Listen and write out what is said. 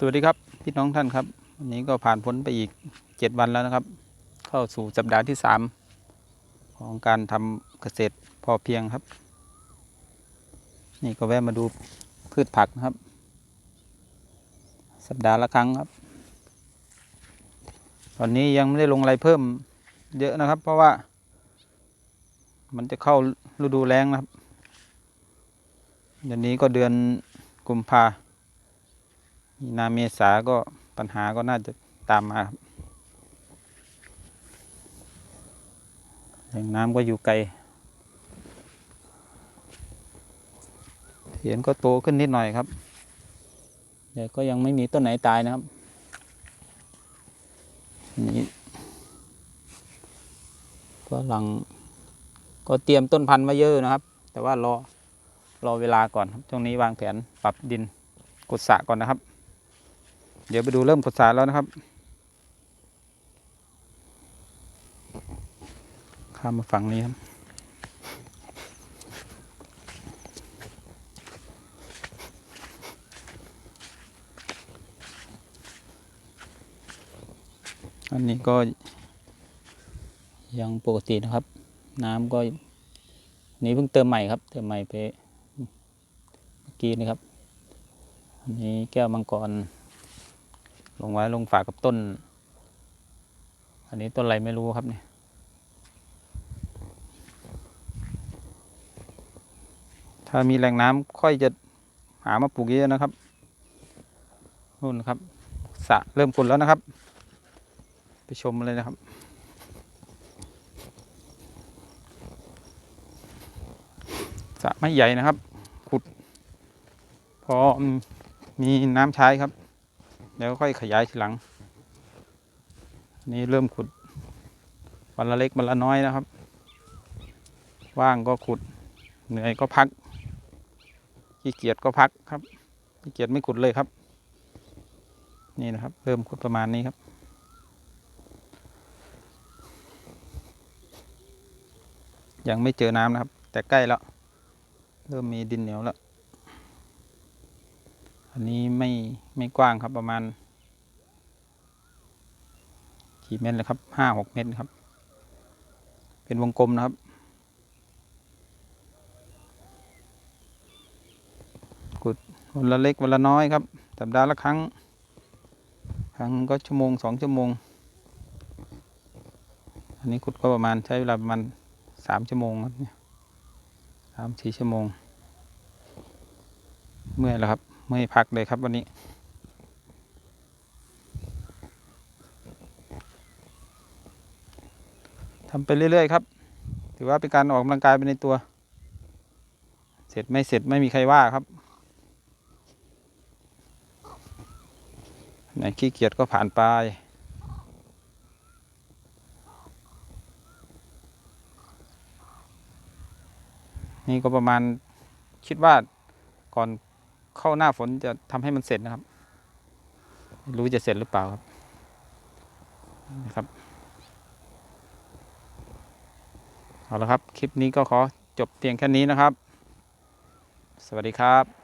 สวัสดีครับพี่น้องท่านครับวันนี้ก็ผ่านพ้นไปอีกเจ็ดวันแล้วนะครับ เข้าสู่สัปดาห์ที่สามของการทำเกษตรพอเพียงครับ นี่ก็แวะมาดูพืชผักนะครับ สัปดาห์ละครั้งครับ ตอนนี้ยังไม่ได้ลงอะไรเพิ่มเยอะนะครับ เพราะว่า มันจะเข้าฤดูแล้งนะครับเดือนนี้ก็เดือนกุมภา มีนาเมษาก็ปัญหาก็น่าจะตามมาครับแหล่งน้ำก็อยู่ไกลเห็นก็โตขึ้นนิดหน่อยครับ แต่ก็ยังไม่มีต้นไหนตายนะครับ นี่ก็หลังก็เตรียมต้นพันธุ์มาเยอะนะครับ แต่ว่ารอรอเวลาก่อนครับช่วงนี้วางแผนปรับดินกดสะก่อนนะครับ เดี๋ยวไปดูเริ่มกดสารแล้วนะครับ ข้ามมาฝั่งนี้ครับอันนี้ก็ยังปกตินะครับ น้ำก็นี่เพิ่งเติมใหม่ครับ เติมใหม่ไปเมื่อกี้นะครับ อันนี้แก้วมังกร ลงไว้ลงฝากกับต้น อันนี้ต้นอะไรไม่รู้ครับเนี่ยถ้ามีแหล่งน้ำค่อยจะหามาปลูกเยอะนะครับนู่นนะครับสะเริ่มกุนแล้วนะครับ ไปชมเลยนะครับ สะไม่ใหญ่นะครับ ขุด พอมีน้ำใช้ครับ เดี๋ยวค่อยขยายทีหลัง นี่เริ่มขุดวันละเล็กวันละน้อยนะครับ ว่างก็ขุด เหนื่อยก็พัก ขี้เกียจก็พักครับ ขี้เกียจไม่ขุดเลยครับ นี่นะครับ เริ่มขุดประมาณนี้ครับยังไม่เจอน้ำนะครับ แต่ใกล้แล้ว เริ่มมีดินเหนียวแล้ว อันนี้ไม่ไม่กว้างครับประมาณกี่เมตรเลยครับห้าหกเมตรครับ เป็นวงกลมนะครับ ขุดวันละเล็กวันละน้อยครับสัปดาห์ละครั้ง ครั้งก็ชั่วโมงสองชั่วโมง อันนี้ขุดก็ประมาณใช้เวลาประมาณสามชั่วโมงครับสามสี่ชั่วโมง เมื่อยแล้วครับ ไม่พักเลยครับวันนี้ ทำไปเรื่อย ๆ ครับ ถือว่าเป็นการออกกำลังกายไปในตัว เสร็จไม่เสร็จไม่มีใครว่าครับ ไหนขี้เกียจก็ผ่านไปนี่ก็ประมาณคิดว่าก่อน เข้าหน้าฝนจะทำให้มันเสร็จนะครับ รู้จะเสร็จหรือเปล่าครับนะครับเอาละครับ คลิปนี้ก็ขอจบเพียงแค่นี้นะครับ สวัสดีครับ